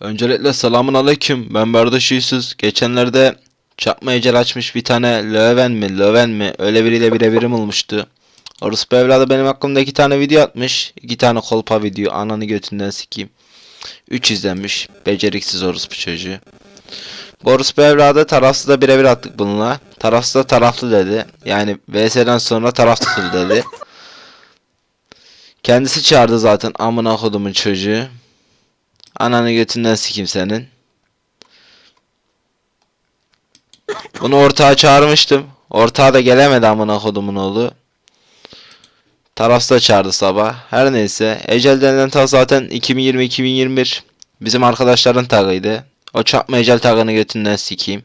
Öncelikle selamun aleyküm. Ben Bardaş Yüzsüz. Geçenlerde çakma ecel açmış bir tane Löwen mi Löwen mi öyle biriyle birebirim olmuştu. Orospu evladı benim hakkımda iki tane video atmış. iki tane kolpa video. Ananı götünden sikeyim. 3 izlenmiş. Beceriksiz orospu çocuğu. Bu orospu evladı tarafsız da birebir attık bununla. Tarafsız da taraflı dedi. Yani VS'den sonra taraf tutuldu dedi. Kendisi çağırdı zaten amına kodumun çocuğu. Ananı götünden sikeyim senin. Bunu ortağa çağırmıştım. Ortağa da gelemedi amına kodumun oğlu. Tarafsız da çağırdı sabah. Her neyse. Ecel denilen tag zaten 2020-2021. Bizim arkadaşların tagıydı. O çarpma ecel tagını götünden sikeyim.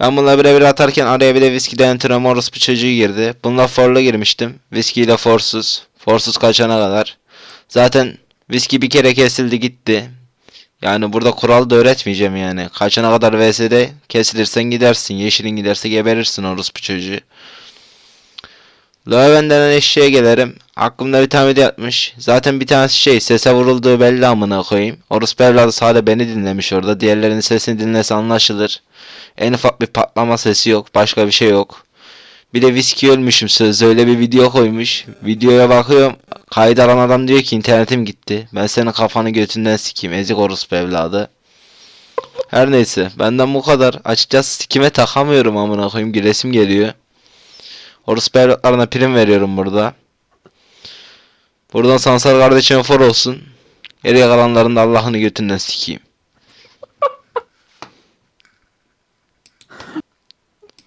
Ben bununla birebir atarken araya bir de viskiden Tremorus bir çocuğu girdi. Bununla forla girmiştim. Viski ile forsuz. Forsuz kaçana kadar. Zaten viski bir kere kesildi gitti. Yani burada kural da öğretmeyeceğim yani. Kaçana kadar VS'de kesilirsen gidersin. Yeşilin giderse geberirsin orospu çocuğu. Löwen denen eşeğe gelirim. Aklımda bir tane yatmış. Zaten bir tanesi şey sese vurulduğu belli amına koyayım. Orospu evladı sadece beni dinlemiş orada. Diğerlerinin sesini dinlese anlaşılır. En ufak bir patlama sesi yok. Başka bir şey yok. Bir de viski ölmüşüm sözde öyle bir video koymuş. Videoya bakıyorum. Kayıt alan adam diyor ki internetim gitti. Ben senin kafanı götünden sikeyim. Ezik orospu evladı. Her neyse benden bu kadar. Açıkçası sikime takamıyorum amına koyayım. Giresim geliyor. Orospu evlatlarına prim veriyorum burada. Buradan Sansar kardeşime for olsun. Geriye kalanların da Allah'ını götünden sikeyim.